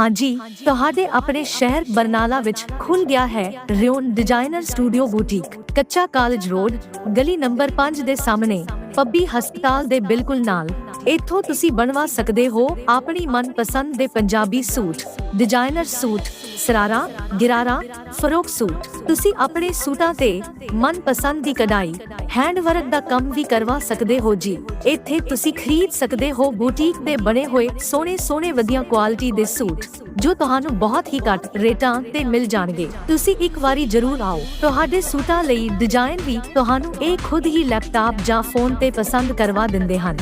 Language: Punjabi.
ਹਾਂਜੀ, ਤੁਹਾਡੇ ਆਪਣੇ ਸ਼ਹਿਰ ਬਰਨਾਲਾ ਵਿੱਚ ਖੁੱਲ ਗਿਆ ਹੈ ਰਿਓਨ ਡਿਜ਼ਾਈਨਰ ਸਟੂਡੀਓ ਬੁਟੀਕ, ਕੱਚਾ ਕਾਲਜ ਰੋਡ, ਗਲੀ ਨੰਬਰ 5 ਦੇ ਸਾਹਮਣੇ, ਪੱਬੀ ਹਸਪਤਾਲ ਦੇ ਬਿਲਕੁਲ ਨਾਲ। ਇੱਥੋਂ ਤੁਸੀਂ ਬਣਵਾ ਸਕਦੇ ਹੋ ਆਪਣੀ ਮਨਪਸੰਦ ਦੇ Punjabi suit, designer suit sharara, gharara, frock suit. ਤੁਸੀਂ ਆਪਣੇ ਸੂਟਾਂ ਤੇ ਮਨਪਸੰਦ ਦੀ ਕਢਾਈ ਹੈਂਡ ਵਰਕ ਦਾ ਕੰਮ ਵੀ ਕਰਵਾ ਸਕਦੇ ਹੋ ਜੀ। ਇੱਥੇ ਤੁਸੀਂ ਖਰੀਦ ਸਕਦੇ ਹੋ ਬੁਟੀਕ ਦੇ ਬਣੇ ਹੋਏ ਸੋਹਣੇ ਸੋਹਣੇ ਵਧੀਆ ਕੁਆਲਿਟੀ ਦੇ ਸੂਟ, ਜੋ ਤੁਹਾਨੂੰ ਬਹੁਤ ਹੀ ਘੱਟ ਰੇਟਾਂ ਤੇ ਮਿਲ ਜਾਣਗੇ। ਤੁਸੀਂ ਇੱਕ ਵਾਰੀ ਜ਼ਰੂਰ ਆਓ। ਤੁਹਾਡੇ ਸੂਟਾਂ ਲਈ ਡਿਜ਼ਾਈਨ ਵੀ ਤੁਹਾਨੂੰ ਇਹ ਖੁਦ ਹੀ ਲੈਪਟਾਪ ਜਾਂ ਫੋਨ ਤੇ ਪਸੰਦ ਕਰਵਾ ਦਿੰਦੇ ਹਨ।